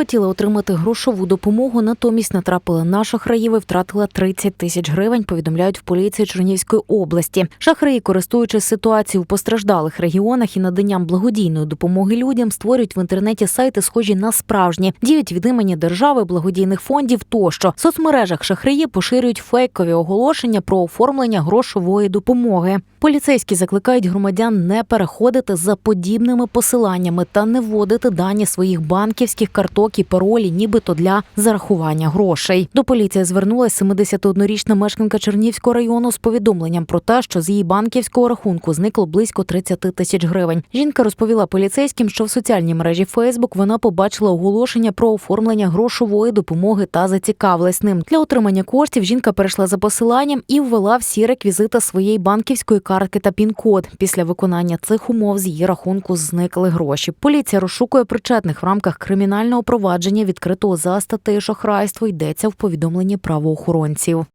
хотіла отримати грошову допомогу, натомість натрапила на шахраїв і втратила 30 тисяч гривень. Повідомляють в поліції Чернігівської області. Шахраї, користуючись ситуацією в постраждалих регіонах і наданням благодійної допомоги людям, створюють в інтернеті сайти, схожі на справжні, діють від імені держави, благодійних фондів тощо. В соцмережах шахраї поширюють фейкові оголошення про оформлення грошової допомоги. Поліцейські закликають громадян не переходити за подібними посиланнями та не вводити дані своїх банківських карток і паролі, нібито для зарахування грошей. До поліції звернулася 71-річна мешканка Чернівського району з повідомленням про те, що з її банківського рахунку зникло близько 30 тисяч гривень. Жінка розповіла поліцейським, що в соціальній мережі Фейсбук вона побачила оголошення про оформлення грошової допомоги та зацікавилась ним. Для отримання коштів жінка перейшла за посиланням і ввела всі реквізити своєї банківської картки та пін-код. Після виконання цих умов з її рахунку зникли гроші. Поліція розшукує причетних в рамках кримінального провадження, відкритого за статтею шахрайство. Йдеться в повідомленні правоохоронців.